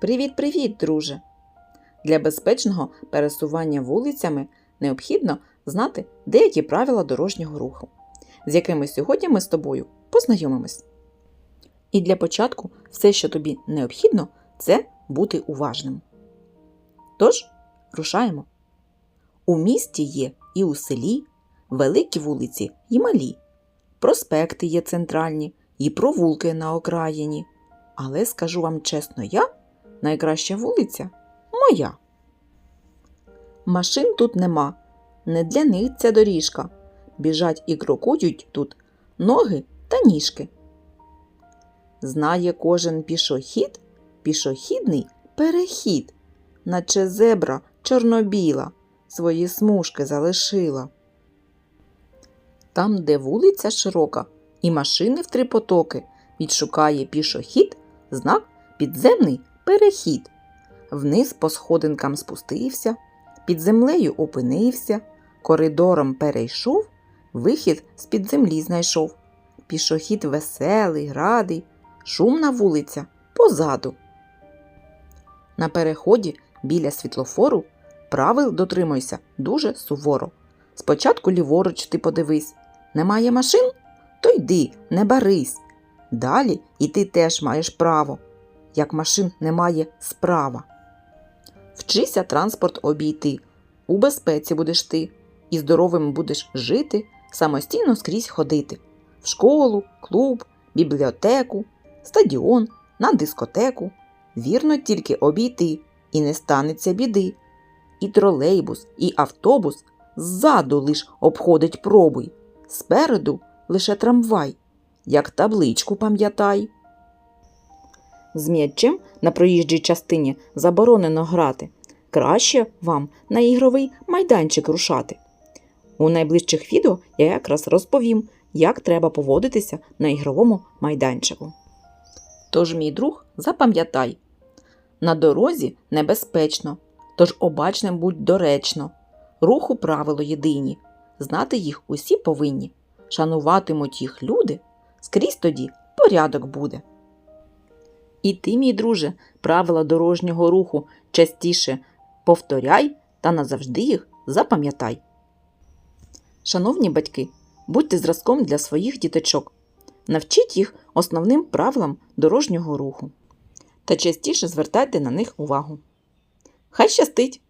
Привіт-привіт, друже! Для безпечного пересування вулицями необхідно знати деякі правила дорожнього руху, з якими сьогодні ми з тобою познайомимось. І для початку все, що тобі необхідно, це бути уважним. Тож, рушаємо. У місті є і у селі великі вулиці і малі, проспекти є центральні, і провулки на окраїні. Але скажу вам чесно, я найкраща вулиця моя. Машин тут нема, не для них ця доріжка. Біжать і крокують тут ноги та ніжки. Знає кожен пішохід, пішохідний перехід, наче зебра чорнобіла свої смужки залишила. Там, де вулиця широка і машини в три потоки, відшукає пішохід знак підземний перехід. Вниз по сходинкам спустився, під землею опинився, коридором перейшов, вихід з-під землі знайшов. Пішохід веселий, радий, шумна вулиця позаду. На переході біля світлофору правил дотримуйся дуже суворо. Спочатку ліворуч ти подивись. Немає машин? То йди, не барись. Далі і ти теж маєш право, як машин немає справа. Вчися транспорт обійти, у безпеці будеш ти, і здоровим будеш жити, самостійно скрізь ходити в школу, клуб, бібліотеку, стадіон, на дискотеку. Вірно тільки обійти, і не станеться біди. І тролейбус, і автобус ззаду лиш обходить пробуй, спереду лише трамвай, як табличку пам'ятай. З м'ячем на проїжджій частині заборонено грати. Краще вам на ігровий майданчик рушати. У найближчих відео я якраз розповім, як треба поводитися на ігровому майданчику. Тож, мій друг, запам'ятай, на дорозі небезпечно, тож обачним будь доречно. Руху правило єдині, знати їх усі повинні. Шануватимуть їх люди, скрізь тоді порядок буде. І ти, мій друже, правила дорожнього руху частіше повторяй та назавжди їх запам'ятай. Шановні батьки, будьте зразком для своїх діточок. Навчіть їх основним правилам дорожнього руху та частіше звертайте на них увагу. Хай щастить!